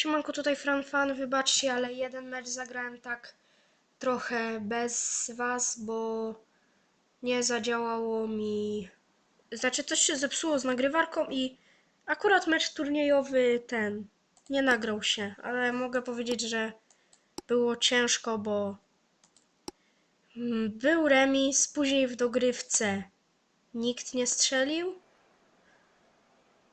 Siemanko, tutaj Fran Fan, wybaczcie, ale jeden mecz zagrałem tak trochę bez was, bo nie zadziałało mi... Znaczy coś się zepsuło z nagrywarką i akurat mecz turniejowy ten nie nagrał się, ale mogę powiedzieć, że było ciężko, bo mm, był remis, później w dogrywce nikt nie strzelił.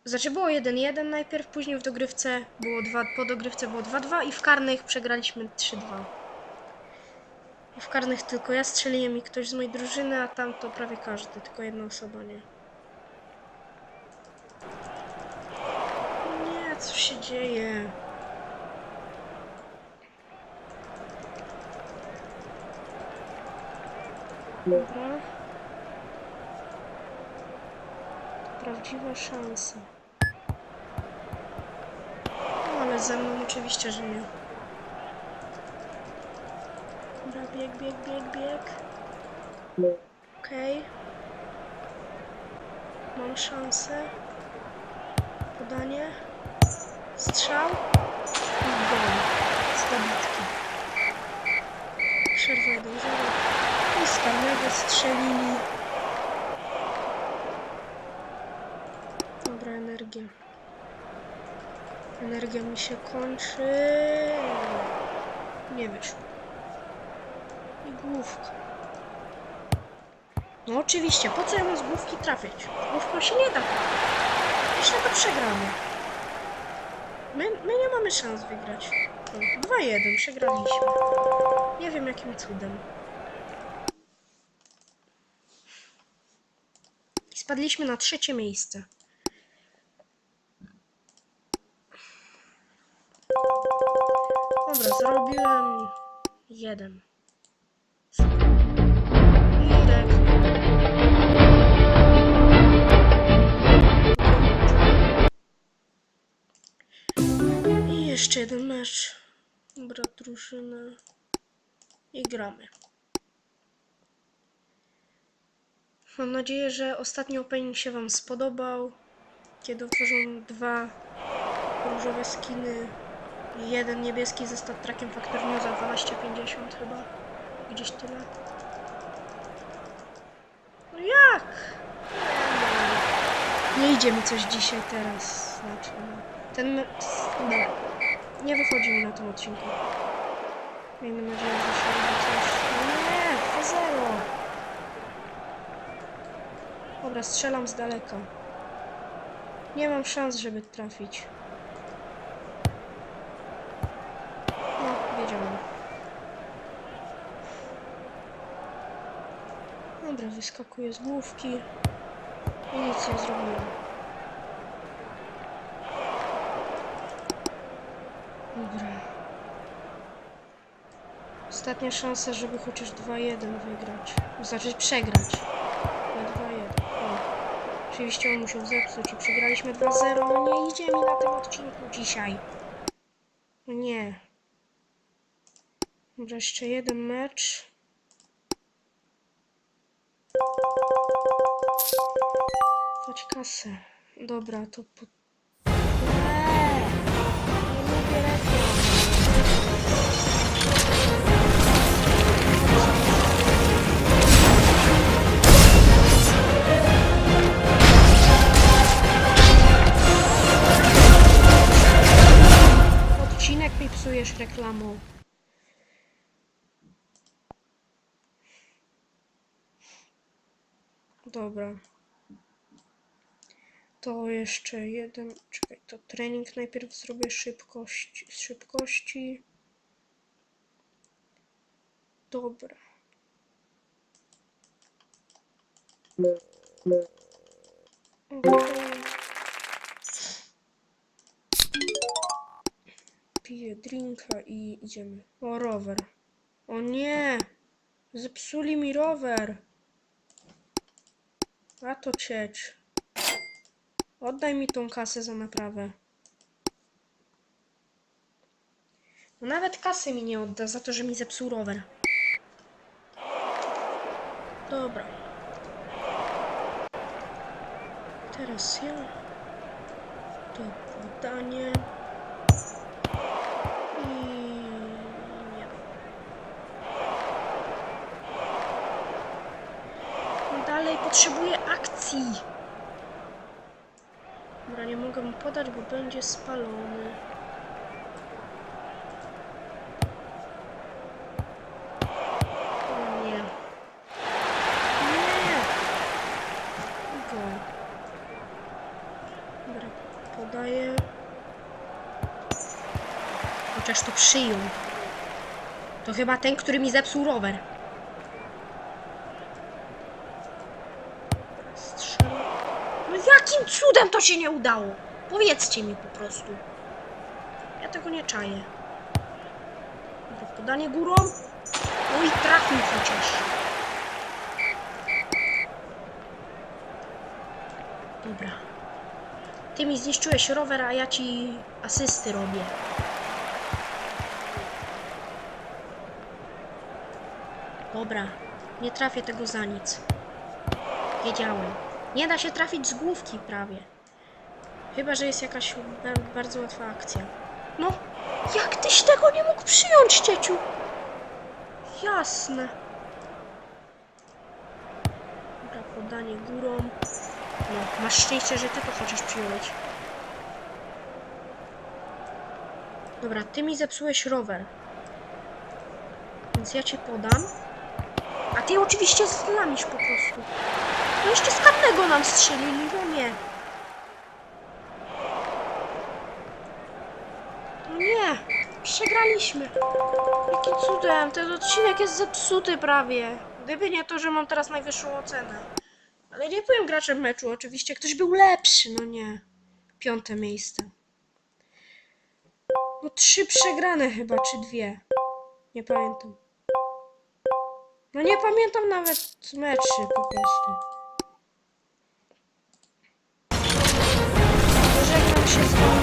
Znaczy było 1-1 najpierw, później w dogrywce było 2, po dogrywce było 2-2 i w karnych przegraliśmy 3-2. I w karnych tylko ja strzeliłem i ktoś z mojej drużyny, a tam to prawie każdy, tylko jedna osoba nie. Nie, co się dzieje? Dobra. Prawdziwa szansa. Ale ze mną oczywiście, że nie. Dobra, bieg, bieg, bieg, bieg. Okej. Mam szansę. Podanie. Strzał. I gol. Z dobitki. Przerwa 1-0. I strzelili. Dobra, energia. Energia mi się kończy. Nie wyszło. I główka. No oczywiście, po co ja mam z główki trafić? Główką się nie da. Jeszcze to przegramy. My, my nie mamy szans wygrać. No, 2-1, przegraliśmy. Nie wiem jakim cudem. Spadliśmy na trzecie miejsce. Zrobiłem jeden. I jeszcze jeden mecz. Dobra, drużyna. I gramy. Mam nadzieję, że ostatni opening się Wam spodobał. Kiedy otworzą dwa różowe skiny Jeden niebieski ze stattrakiem Factor za 12,50 chyba. Gdzieś tyle. No jak? Nie idzie mi coś dzisiaj teraz. Znaczy, no. Ten... me- Nie. Wychodzi mi na tym odcinku. Miejmy nadzieję, że się robi coś. No nie, 2-0. Dobra, strzelam z daleka. Nie mam szans, żeby trafić. Wiedziałem. Dobra, wyskakuję z główki. I nic nie zrobiłem. Dobra. Ostatnia szansa, żeby chociaż 2-1 wygrać. Znaczy przegrać. Na 2-1. O. Oczywiście on musiał zepsuć i przegraliśmy 2-0. No nie idzie mi na tym odcinku dzisiaj. No nie. Dobra, jeszcze jeden mecz. Chodź kasę. Dobra, to po... Odcinek mi psujesz reklamą. Dobra. To jeszcze jeden. Czekaj, to trening najpierw zrobię szybkość, z szybkości. Dobra. Okej. Piję drinka i idziemy. O, rower. O nie! Zepsuli mi rower. A to cieć. Oddaj mi tą kasę za naprawę. No nawet kasy mi nie odda za to, że mi zepsuł rower. Dobra. Teraz ja. To podanie. Akcji. Dobra, nie mogę mu podać, bo będzie spalony. O nie. Nie! Dobra, podaję. Chociaż to przyjął. To chyba ten, który mi zepsuł rower. Strzelam. No jakim cudem to się nie udało? Powiedzcie mi po prostu. Ja tego nie czaję. Dobra, podanie górą. No i trafił chociaż. Dobra. Ty mi zniszczyłeś rower, a ja ci asysty robię. Dobra, nie trafię tego za nic. Wiedziałem. Nie da się trafić z główki prawie. Chyba, że jest jakaś ba- bardzo łatwa akcja. No, jak tyś tego nie mógł przyjąć, cieciu? Jasne. Dobra, podanie górą. No, masz szczęście, że ty to chociaż przyjąłeś. Dobra, ty mi zepsułeś rower. Więc ja ci podam. A ty oczywiście zlamisz po prostu. No jeszcze z karnego nam strzelili, no nie. No nie, przegraliśmy. Jakim cudem, ten odcinek jest zepsuty prawie. Gdyby nie to, że mam teraz najwyższą ocenę. Ale nie byłem graczem meczu, oczywiście ktoś był lepszy, no nie. Piąte miejsce. No trzy przegrane chyba, czy dwie. Nie pamiętam. No nie pamiętam nawet meczy po prostu. Russians.